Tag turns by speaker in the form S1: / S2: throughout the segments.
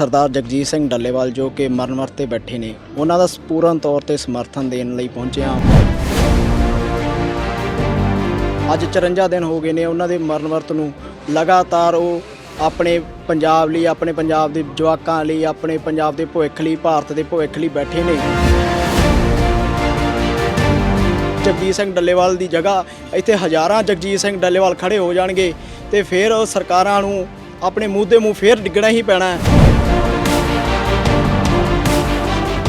S1: ਸਰਦਾਰ ਜਗਜੀਤ ਸਿੰਘ ਡੱਲੇਵਾਲ ਜੋ ਕਿ ਮਰਨ ਵਰਤ ਤੇ ਬੈਠੇ ਨੇ, ਉਹਨਾਂ ਦਾ ਪੂਰਨ ਤੌਰ ਤੇ ਸਮਰਥਨ ਦੇਣ ਲਈ ਪਹੁੰਚੇ ਹਾਂ। ਅੱਜ 54 ਦਿਨ ਹੋ ਗਏ ਨੇ, ਉਹਨਾਂ ਦੇ ਮਰਨ ਵਰਤ ਨੂੰ ਲਗਾਤਾਰ ਉਹ ਆਪਣੇ ਪੰਜਾਬ ਲਈ, ਆਪਣੇ ਪੰਜਾਬ ਦੇ ਜਵਾਕਾਂ ਲਈ, ਆਪਣੇ ਪੰਜਾਬ ਦੇ ਭਵਿੱਖ ਲਈ, ਭਾਰਤ ਦੇ ਭਵਿੱਖ ਲਈ ਬੈਠੇ ਨੇ। ਜਗਜੀਤ ਸਿੰਘ ਡੱਲੇਵਾਲ ਦੀ ਜਗ੍ਹਾ, ਇੱਥੇ ਹਜ਼ਾਰਾਂ ਜਗਜੀਤ ਸਿੰਘ ਡੱਲੇਵਾਲ ਖੜੇ ਹੋ ਜਾਣਗੇ ਤੇ ਫਿਰ ਉਹ ਸਰਕਾਰਾਂ ਨੂੰ ਆਪਣੇ ਮੂੰਹ ਦੇ ਮੂੰਹ ਫੇਰ ਡਿੱਗਣਾ ਹੀ ਪੈਣਾ ਹੈ।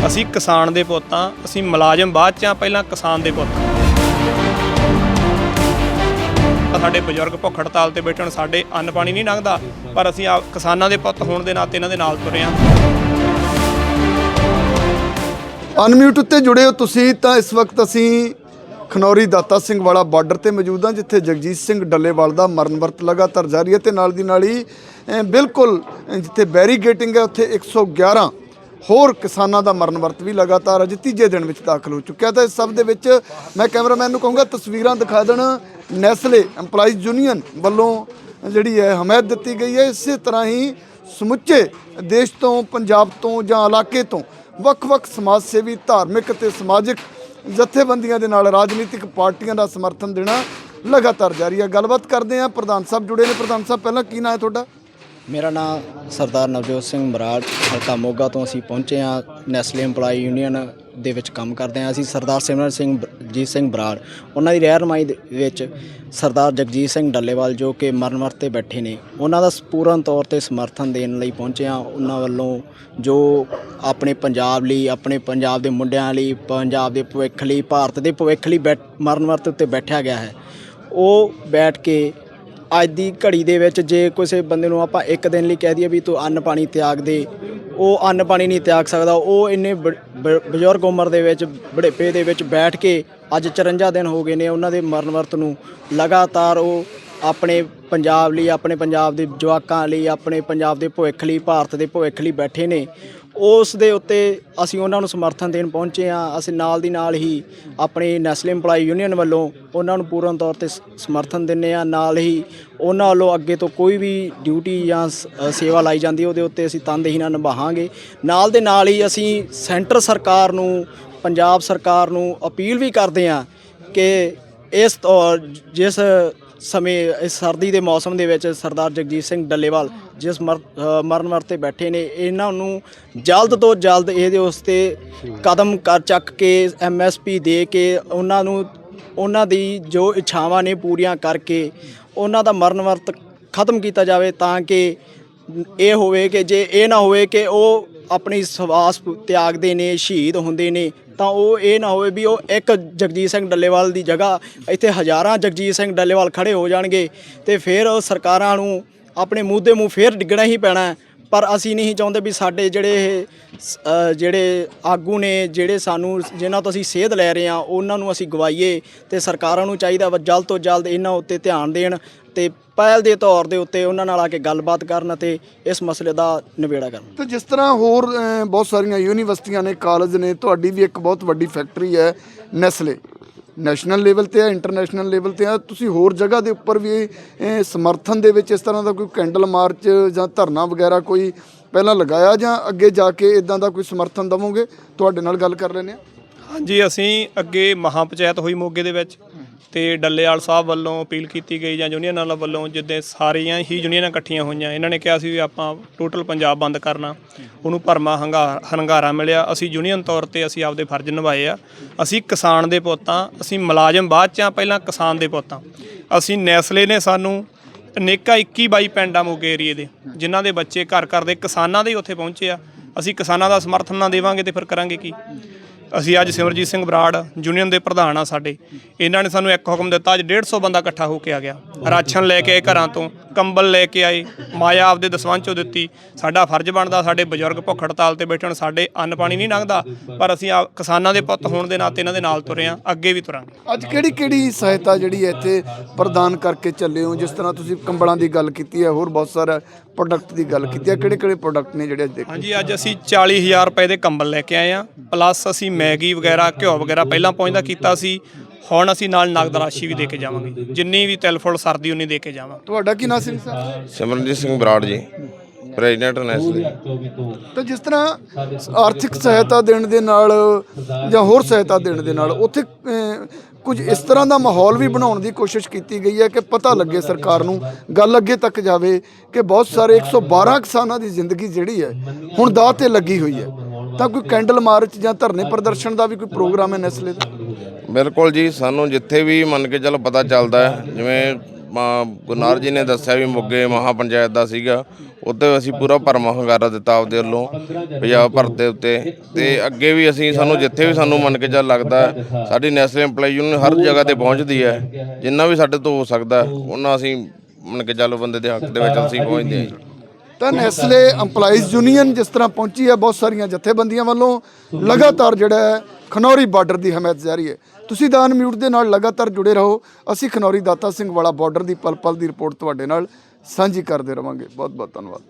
S2: ਅਸੀਂ ਕਿਸਾਨ ਦੇ ਪੁੱਤ ਪੁੱਤਾਂ ਅਸੀਂ ਮੁਲਾਜ਼ਮ ਬਾਅਦ ਚ ਆ ਪਹਿਲਾਂ ਕਿਸਾਨ ਦੇ ਪੁੱਤ ਸਾਡੇ ਬਜ਼ੁਰਗ ਭੁੱਖ ਹੜਤਾਲ ਤੇ ਬੈਠਣ ਸਾਡੇ ਅੰਨ ਪਾਣੀ ਨਹੀਂ ਲੰਘਦਾ। ਪਰ ਅਸੀਂ ਆ ਕਿਸਾਨਾਂ ਦੇ ਪੁੱਤ ਹੋਣ ਦੇ ਨਾਤੇ ਇਹਨਾਂ ਦੇ ਨਾਲ ਤੁਰੇ ਹਾਂ।
S3: ਅਨਮਿਊਟ ਉੱਤੇ ਜੁੜੇ ਹੋ ਤੁਸੀਂ, ਤਾਂ ਇਸ ਵਕਤ ਅਸੀਂ ਖਨੌਰੀ ਦਾਤਾ ਸਿੰਘ ਵਾਲਾ ਬਾਰਡਰ ਤੇ ਮੌਜੂਦ ਹਾਂ, ਜਿੱਥੇ ਜਗਜੀਤ ਸਿੰਘ ਡੱਲੇਵਾਲ ਦਾ ਮਰਨ ਵਰਤ ਲਗਾਤਾਰ ਜਾਰੀ ਹੈ ਤੇ ਨਾਲ ਦੀ ਨਾਲ ਹੀ ਬਿਲਕੁਲ ਜਿੱਥੇ ਬੈਰੀਗੇਟਿੰਗ ਹੈ, ਉੱਥੇ 111 ਹੋਰ ਕਿਸਾਨਾਂ ਦਾ ਮਰਨ ਵਰਤ ਵੀ ਲਗਾਤਾਰ ਅੱਜ ਤੀਜੇ ਦਿਨ ਵਿੱਚ ਦਾਖਲ ਹੋ ਚੁੱਕਿਆ ਤਾਂ ਇਸ ਸਭ ਦੇ ਵਿੱਚ ਮੈਂ ਕੈਮਰਾਮੈਨ ਨੂੰ ਕਹੂੰਗਾ, ਤਸਵੀਰਾਂ ਦਿਖਾ ਦੇਣ, ਨੈਸਲੇ EMPLOYEES ਯੂਨੀਅਨ ਵੱਲੋਂ ਜਿਹੜੀ ਹੈ, ਹਮਾਇਤ ਦਿੱਤੀ ਗਈ ਹੈ। ਇਸੇ ਤਰ੍ਹਾਂ ਹੀ ਸਮੁੱਚੇ ਦੇਸ਼ ਤੋਂ, ਪੰਜਾਬ ਤੋਂ ਜਾਂ ਇਲਾਕੇ ਤੋਂ ਵੱਖ-ਵੱਖ ਸਮਾਜ ਸੇਵੀ, ਧਾਰਮਿਕ ਅਤੇ ਸਮਾਜਿਕ ਜਥੇਬੰਦੀਆਂ ਦੇ ਨਾਲ ਰਾਜਨੀਤਿਕ ਪਾਰਟੀਆਂ ਦਾ ਸਮਰਥਨ ਦੇਣਾ ਲਗਾਤਾਰ ਜਾਰੀ ਹੈ। ਗੱਲਬਾਤ ਕਰਦੇ ਹਾਂ ਪ੍ਰਧਾਨ ਸਾਹਿਬ ਜੁੜੇ ਨੇ। ਪ੍ਰਧਾਨ ਸਾਹਿਬ, ਪਹਿਲਾਂ ਕੀ ਨਾਂ ਹੈ ਤੁਹਾਡਾ?
S1: ਮੇਰਾ ਨਾਮ ਸਰਦਾਰ ਨਵਜੋਤ ਸਿੰਘ ਬਰਾੜ ਹਲਕਾ ਮੋਗਾ ਤੋਂ ਅਸੀਂ ਪਹੁੰਚੇ ਹਾਂ। ਨੈਸਲੇ EMPLOYE ਯੂਨੀਅਨ ਦੇ ਵਿੱਚ ਕੰਮ ਕਰਦੇ ਹਾਂ। ਅਸੀਂ ਸਰਦਾਰ ਸਿਮਰਨ ਸਿੰਘ ਬ- ਜੀਤ ਸਿੰਘ ਬਰਾੜ, ਉਹਨਾਂ ਦੀ ਰਹਿਨਮਾਈ ਦੇ ਵਿੱਚ ਸਰਦਾਰ ਜਗਜੀਤ ਸਿੰਘ ਡੱਲੇਵਾਲ ਜੋ ਕਿ ਮਰਨ ਵਰਤ ਤੇ ਬੈਠੇ ਨੇ। ਉਹਨਾਂ ਦਾ ਪੂਰਨ ਤੌਰ ਤੇ ਸਮਰਥਨ ਦੇਣ ਲਈ ਪਹੁੰਚਿਆ ਉਹਨਾਂ ਵੱਲੋਂ ਜੋ ਆਪਣੇ ਪੰਜਾਬ ਲਈ, ਆਪਣੇ ਪੰਜਾਬ ਦੇ ਮੁੰਡਿਆਂ ਲਈ, ਪੰਜਾਬ ਦੇ ਭਵਿੱਖ ਲਈ, ਭਾਰਤ ਦੇ ਭਵਿੱਖ ਲਈ ਬੈਠ- ਮਰਨ ਵਰਤ ਉੱਤੇ ਬੈਠਿਆ ਗਿਆ ਹੈ। ਉਹ ਬੈਠ ਕੇ ਅੱਜ ਦੀ ਘੜੀ ਦੇ ਵਿੱਚ ਜੇ ਕਿਸੇ ਬੰਦੇ ਨੂੰ ਆਪਾਂ ਇੱਕ ਦਿਨ ਲਈ ਕਹਿ ਦਈਏ ਵੀ ਤੂੰ ਅੰਨ ਪਾਣੀ ਤਿਆਗ ਦੇ ਉਹ ਅੰਨ ਪਾਣੀ ਨਹੀਂ ਤਿਆਗ ਸਕਦਾ। ਉਹ ਇੰਨੇ ਬ- ਬਜ਼ੁਰਗ ਉਮਰ ਦੇ ਵਿੱਚ, ਬੁਢੇਪੇ ਦੇ ਵਿੱਚ ਬੈਠ ਕੇ ਅੱਜ 54 ਦਿਨ ਹੋ ਗਏ ਨੇ। ਉਹਨਾਂ ਦੇ ਮਰਨ ਵਰਤ ਨੂੰ ਲਗਾਤਾਰ ਉਹ ਆਪਣੇ ਪੰਜਾਬ ਲਈ, ਆਪਣੇ ਪੰਜਾਬ ਦੇ ਜਵਾਕਾਂ ਲਈ, ਆਪਣੇ ਪੰਜਾਬ ਦੇ ਭਵਿੱਖ ਲਈ, ਭਾਰਤ ਦੇ ਭਵਿੱਖ ਲਈ ਬੈਠੇ ਨੇ। ਉਸ ਦੇ ਉੱਤੇ ਅਸੀਂ ਉਹਨਾਂ ਨੂੰ ਸਮਰਥਨ ਦੇਣ ਪਹੁੰਚੇ ਹਾਂ। ਅਸੀਂ ਨਾਲ ਦੀ ਨਾਲ ਹੀ ਆਪਣੀ ਨੈਸਲੇ EMPLOYE ਯੂਨੀਅਨ ਵੱਲੋਂ ਉਹਨਾਂ ਨੂੰ ਪੂਰਨ ਤੌਰ ਤੇ ਸਮਰਥਨ ਦਿੰਨੇ ਆ ਨਾਲ ਹੀ ਉਹਨਾਂ ਵੱਲੋਂ ਅੱਗੇ ਤੋਂ ਕੋਈ ਵੀ ਡਿਊਟੀ ਜਾਂ ਸ- ਸੇਵਾ ਲਾਈ ਜਾਂਦੀ ਉਹਦੇ ਉੱਤੇ ਅਸੀਂ ਤਨਦੇਹੀ ਨਾਲ ਨਿਭਾਵਾਂਗੇ। ਨਾਲ ਦੇ ਨਾਲ ਹੀ ਅਸੀਂ ਸੈਂਟਰ ਸਰਕਾਰ ਨੂੰ, ਪੰਜਾਬ ਸਰਕਾਰ ਨੂੰ ਅਪੀਲ ਵੀ ਕਰਦੇ ਹਾਂ ਕਿ ਇਸ ਤੋਂ ਜਿਸ ਸਮੇਂ, ਇਸ ਸਰਦੀ ਦੇ ਮੌਸਮ ਦੇ ਵਿੱਚ ਸਰਦਾਰ ਜਗਜੀਤ ਸਿੰਘ ਡੱਲੇਵਾਲ ਜਿਸ ਮਰ- ਮਰਨ ਵਰਤ ਤੇ ਬੈਠੇ ਨੇ, ਇਹਨਾਂ ਨੂੰ ਜਲਦ ਤੋਂ ਜਲਦ ਇਹਦੇ ਉਸ ਤੇ ਕਦਮ ਕਰ ਚੱਕ ਕੇ ਐਮਐਸਪੀ ਦੇ ਕੇ ਉਹਨਾਂ ਨੂੰ, ਉਹਨਾਂ ਦੀ ਜੋ ਇੱਛਾਵਾਂ ਨੇ ਪੂਰੀਆਂ ਕਰਕੇ ਉਹਨਾਂ ਦਾ ਮਰਨ ਵਰਤ ਖਤਮ ਕੀਤਾ ਜਾਵੇ ਤਾਂ ਕਿ ਇਹ ਹੋਵੇ ਕਿ ਜੇ ਇਹ ਨਾ ਹੋਵੇ ਕਿ ਉਹ ਆਪਣੀ ਸਵਾਸ ਤਿਆਗਦੇ ਨੇ, ਸ਼ਹੀਦ ਹੁੰਦੇ ਨੇ, ਤਾਂ ਉਹ ਇਹ ਨਾ ਹੋਵੇ ਵੀ ਉਹ ਇੱਕ ਜਗਜੀਤ ਸਿੰਘ ਡੱਲੇਵਾਲ ਦੀ ਜਗ੍ਹਾ, ਇੱਥੇ ਹਜ਼ਾਰਾਂ ਜਗਜੀਤ ਸਿੰਘ ਡੱਲੇਵਾਲ ਖੜੇ ਹੋ ਜਾਣਗੇ ਤੇ ਫਿਰ ਉਹ ਸਰਕਾਰਾਂ ਨੂੰ ਆਪਣੇ ਮੂੰਹ ਦੇ ਮੂੰਹ ਫੇਰ ਡਿੱਗਣਾ ਹੀ ਪੈਣਾ। ਪਰ ਅਸੀਂ ਨਹੀਂ ਚਾਹੁੰਦੇ ਵੀ ਸਾਡੇ ਜਿਹੜੇ ਇਹ ਜਿਹੜੇ ਆਗੂ ਨੇ, ਜਿਹੜੇ ਸਾਨੂੰ, ਜਿਨ੍ਹਾਂ ਤੋਂ ਅਸੀਂ ਸੇਧ ਲੈ ਰਹੇ ਹਾਂ, ਉਹਨਾਂ ਨੂੰ ਅਸੀਂ ਗਵਾਈਏ ਤੇ ਸਰਕਾਰਾਂ ਨੂੰ ਚਾਹੀਦਾ ਵਾ ਜਲਦ ਤੋਂ ਜਲਦ ਇਹਨਾਂ ਉੱਤੇ ਧਿਆਨ ਦੇਣ। ਤੇ ਪਹਿਲ ਦੇ ਤੌਰ ਦੇ ਉੱਤੇ ਉਹਨਾਂ ਨਾਲ ਆ ਕੇ ਗੱਲਬਾਤ ਕਰਨ ਅਤੇ ਇਸ ਮਸਲੇ ਦਾ ਨਿਬੇੜਾ ਕਰਨ।
S3: ਤੇ ਜਿਸ ਤਰ੍ਹਾਂ ਹੋਰ ਅਹ, ਬਹੁਤ ਸਾਰੀਆਂ ਯੂਨੀਵਰਸਿਟੀਆਂ ਨੇ ਕਾਲਜ ਨੇ ਤੁਹਾਡੀ ਵੀ ਇੱਕ ਬਹੁਤ ਵੱਡੀ ਫੈਕਟਰੀ ਹੈ ਨੈਸਲੇ। ਨੈਸ਼ਨਲ ਲੈਵਲ ਤੇ ਹੈ ਇੰਟਰਨੈਸ਼ਨਲ ਲੈਵਲ ਤੇ ਹੈ ਤੁਸੀਂ ਹੋਰ ਜਗ੍ਹਾ ਦੇ ਉੱਪਰ ਵੀ ਅਹ, ਸਮਰਥਨ ਦੇ ਵਿੱਚ ਇਸ ਤਰ੍ਹਾਂ ਦਾ ਕੋਈ ਕੈਂਡਲ ਮਾਰਚ ਜਾਂ ਧਰਨਾ ਵਗੈਰਾ ਕੋਈ ਪਹਿਲਾਂ ਲਗਾਇਆ ਜਾਂ ਅੱਗੇ ਜਾ ਕੇ ਇਦਾਂ ਦਾ ਕੋਈ ਸਮਰਥਨ ਦਵੋਗੇ? ਤੁਹਾਡੇ ਨਾਲ ਗੱਲ ਕਰ ਲੈਂਦੇ ਹਾਂ।
S2: ਹਾਂਜੀ ਅਸੀਂ ਅੱਗੇ ਮਹਾਂ ਪੰਚਾਇਤ ਹੋਈ ਮੋਗੇ ਦੇ ਵਿੱਚ। ਤੇ ਡੱਲੇਵਾਲ ਸਾਹਿਬ ਵੱਲੋਂ ਅਪੀਲ ਕੀਤੀ ਗਈ ਜਾਂ ਯੂਨੀਅਨ ਯੂਨੀਅਨਾਂ ਵੱਲੋਂ ਜਿੱਦਾਂ ਸਾਰੀਆਂ ਹੀ ਯੂਨੀਅਨਾਂ ਇਕੱਠੀਆਂ ਹੋਈਆਂ, ਇਹਨਾਂ ਨੇ ਕਿਹਾ ਸੀ ਵੀ ਆਪਾਂ ਟੋਟਲ ਪੰਜਾਬ ਬੰਦ ਕਰਨਾ। ਉਹਨੂੰ ਭਰਮਾ ਹੰਗਾ, ਹੰਗਾਰਾ ਮਿਲਿਆ। ਅਸੀਂ ਯੂਨੀਅਨ ਤੌਰ ਤੇ ਅਸੀਂ ਆਪਦੇ ਫਰਜ਼ ਨਿਭਾਏ ਆ। ਅਸੀਂ ਕਿਸਾਨ ਦੇ ਪੁੱਤਾਂ, ਅਸੀਂ ਮੁਲਾਜ਼ਮ ਬਾਅਦ ਚ ਆ, ਪਹਿਲਾਂ ਕਿਸਾਨ ਦੇ ਪੁੱਤਾਂ। ਅਸੀਂ ਨੈਸਲੇ ਨੇ ਸਾਨੂੰ ਅਨੇਕਾਂ 21 22 ਪਿੰਡਾਂ ਮੋਗੇ ਏਰੀਏ ਦੇ, ਜਿਨ੍ਹਾਂ ਦੇ ਬੱਚੇ ਘਰ ਘਰ ਦੇ ਕਿਸਾਨਾਂ ਦੇ ਹੀ ਉੱਥੇ ਪਹੁੰਚੇ ਆ। ਅਸੀਂ ਕਿਸਾਨਾਂ ਦਾ ਸਮਰਥਨ ਨਾ ਦੇਵਾਂਗੇ ਤੇ ਫਿਰ ਕਰਾਂਗੇ ਕੀ? ਅਸੀਂ ਅੱਜ ਸਿਮਰਜੀਤ ਸਿੰਘ ਬਰਾੜ ਯੂਨੀਅਨ ਦੇ ਪ੍ਰਧਾਨ ਆ ਸਾਡੇ। ਇਹਨਾਂ ਨੇ ਸਾਨੂੰ ਇੱਕ ਹੁਕਮ ਦਿੱਤਾ ਅੱਜ 150 ਬੰਦਾ ਇਕੱਠਾ ਹੋ ਕੇ ਆ ਗਿਆ। ਰਾਸ਼ਨ ਲੈ ਕੇ ਆਏ ਘਰਾਂ ਤੋਂ ਕੰਬਲ ਲੈ ਕੇ ਆਏ ਮਾਇਆ ਆਪਦੇ ਦਸਵੰਚੋਂ ਦਿੱਤੀ। ਸਾਡਾ ਫਰਜ਼ ਬਣਦਾ ਸਾਡੇ ਬਜ਼ੁਰਗ ਭੁੱਖ ਹੜਤਾਲ ਤੇ ਬੈਠਣ ਸਾਡੇ ਅੰਨ ਪਾਣੀ ਨਹੀਂ ਲੰਘਦਾ ਪਰ ਅਸੀਂ ਆ ਕਿਸਾਨਾਂ ਦੇ ਪੁੱਤ ਹੋਣ ਦੇ ਨਾਤੇ ਇਹਨਾਂ ਦੇ ਨਾਲ ਤੁਰੇ ਆ ਅੱਗੇ ਵੀ ਤੁਰਾਂਗੇ।
S3: ਅੱਜ ਕਿਹੜੀ ਕਿਹੜੀ ਸਹਾਇਤਾ ਜਿਹੜੀ ਇੱਥੇ ਪ੍ਰਦਾਨ ਕਰਕੇ ਚੱਲੇ ਹੋ? ਜਿਸ ਤਰ੍ਹਾਂ ਤੁਸੀਂ ਕੰਬਲਾਂ ਦੀ ਗੱਲ ਕੀਤੀ ਹੈ ਹੋਰ ਬਹੁਤ ਸਾਰਾ ਪ੍ਰੋਡਕਟ ਦੀ ਗੱਲ ਕੀਤੀ ਹੈ। ਕਿਹੜੇ ਕਿਹੜੇ ਪ੍ਰੋਡਕਟ ਨੇ ਜਿਹੜੇ ਅੱਜ ਦੇਖੇ?
S2: ਹਾਂਜੀ ਅੱਜ ਅਸੀਂ 40000 ਰੁਪਏ ਦੇ ਕੰਬਲ ਲੈ ਕੇ ਆਏ ਆ ਪਲੱਸ ਅਸੀਂ ਮੈਗੀ ਵਗੈਰਾ ਘਿਓ ਵਗੈਰਾ ਪਹਿਲਾਂ ਪਹੁੰਚਦਾ ਕੀਤਾ ਸੀ। ਹੁਣ ਅਸੀਂ ਨਾਲ ਨਗਦ ਰਾਸ਼ੀ ਵੀ ਦੇ ਕੇ ਜਾਵਾਂਗੇ। ਜਿੰਨੀ ਵੀ ਤਿਲ ਫੁੱਲ ਸਰਦੀ ਉਨੀ ਦੇ ਕੇ ਜਾਵਾਂਗੇ
S3: ਤੁਹਾਡਾ ਕੀ ਨਾਮ ਸਿੰਘ ਸਾਹਿਬ
S4: ਸਿਮਰਨਜੀਤ ਸਿੰਘ ਬਰਾੜ ਜੀ ਪ੍ਰੈਜ਼ੀਡੈਂਟ ਨੈਸਲੇ
S3: ਤਾਂ ਜਿਸ ਤਰ੍ਹਾਂ ਆਰਥਿਕ ਸਹਾਇਤਾ ਦੇਣ ਦੇ ਨਾਲ ਜਾਂ ਹੋਰ ਸਹਾਇਤਾ ਦੇਣ ਦੇ ਨਾਲ ਉੱਥੇ ਕੁਝ ਇਸ ਤਰ੍ਹਾਂ ਦਾ ਮਾਹੌਲ ਵੀ ਬਣਾਉਣ ਦੀ ਕੋਸ਼ਿਸ਼ ਕੀਤੀ ਗਈ ਹੈ ਕਿ ਪਤਾ ਲੱਗੇ ਸਰਕਾਰ ਨੂੰ ਗੱਲ ਅੱਗੇ ਤੱਕ ਜਾਵੇ ਕਿ ਬਹੁਤ ਸਾਰੇ 112 ਕਿਸਾਨਾਂ ਦੀ ਜ਼ਿੰਦਗੀ ਜਿਹੜੀ ਹੈ ਹੁਣ ਦਾਅ ਤੇ ਲੱਗੀ ਹੋਈ ਹੈ। ਤਾਂ ਕੋਈ ਕੈਂਡਲ ਮਾਰਚ ਜਾਂ ਧਰਨੇ ਪ੍ਰਦਰਸ਼ਨ ਦਾ ਵੀ ਕੋਈ ਪ੍ਰੋਗਰਾਮ ਹੈ ਨੈਸਲੇ ਦਾ?
S4: ਬਿਲਕੁਲ ਜੀ ਸਾਨੂੰ ਜਿੱਥੇ ਵੀ ਮੰਨ ਕੇ ਚੱਲ ਪਤਾ ਚੱਲਦਾ ਹੈ ਜਿਵੇਂ ਅਮ, ਗੁਰਨਾਰ ਜੀ ਨੇ ਦੱਸਿਆ ਵੀ ਮੋਗੇ ਮਹਾ ਪੰਚਾਇਤ ਦਾ ਸੀਗਾ ਉੱਤੇ ਅਸੀਂ ਪੂਰਾ ਭਰਮਾ ਹੰਗਾਰਾ ਦਿੱਤਾ ਆਪਦੇ ਵੱਲੋਂ ਪੰਜਾਬ ਭਰ ਦੇ ਉੱਤੇ। ਤੇ ਅੱਗੇ ਵੀ ਅਸੀਂ ਸਾਨੂੰ ਜਿੱਥੇ ਵੀ ਸਾਨੂੰ ਮੰਨ ਕੇ ਚੱਲ ਲੱਗਦਾ ਸਾਡੀ ਨੈਸ਼ਨਲ EMPLOYEE ਯੂਨੀਅਨ ਹਰ ਜਗ੍ਹਾ ਤੇ ਪਹੁੰਚਦੀ ਹੈ ਜਿੰਨਾ ਵੀ ਸਾਡੇ ਤੋਂ ਹੋ ਸਕਦਾ ਉਹਨਾਂ ਅਸੀਂ ਮੰਨ ਕੇ ਚੱਲ ਬੰਦੇ ਦੇ ਹੱਕ ਦੇ ਵਿੱਚ ਅਸੀਂ ਪਹੁੰਚਦੇ ਹਾਂ। ਜੀ
S3: ਤਾਂ ਨੈਸਲੇ EMPLOYEES ਯੂਨੀਅਨ ਜਿਸ ਤਰ੍ਹਾਂ ਪਹੁੰਚੀ ਹੈ, ਬਹੁਤ ਸਾਰੀਆਂ ਜਥੇਬੰਦੀਆਂ ਵੱਲੋਂ ਲਗਾਤਾਰ ਜਿਹੜਾ ਹੈ, ਖਨੌਰੀ ਬਾਰਡਰ ਦੀ ਹਮਾਇਤ ਜਾਰੀ ਹੈ। ਤੁਸੀਂ ਦਾਨ ਮਿਊਟ ਦੇ ਨਾਲ ਲਗਾਤਾਰ ਜੁੜੇ ਰਹੋ। ਅਸੀਂ ਖਨੌਰੀ ਦਾਤਾ ਸਿੰਘ ਵਾਲਾ ਬਾਰਡਰ ਦੀ ਪਲ ਪਲ ਦੀ ਰਿਪੋਰਟ ਤੁਹਾਡੇ ਨਾਲ ਸਾਂਝੀ ਕਰਦੇ ਰਵਾਂਗੇ। ਬਹੁਤ ਬਹੁਤ ਧੰਨਵਾਦ।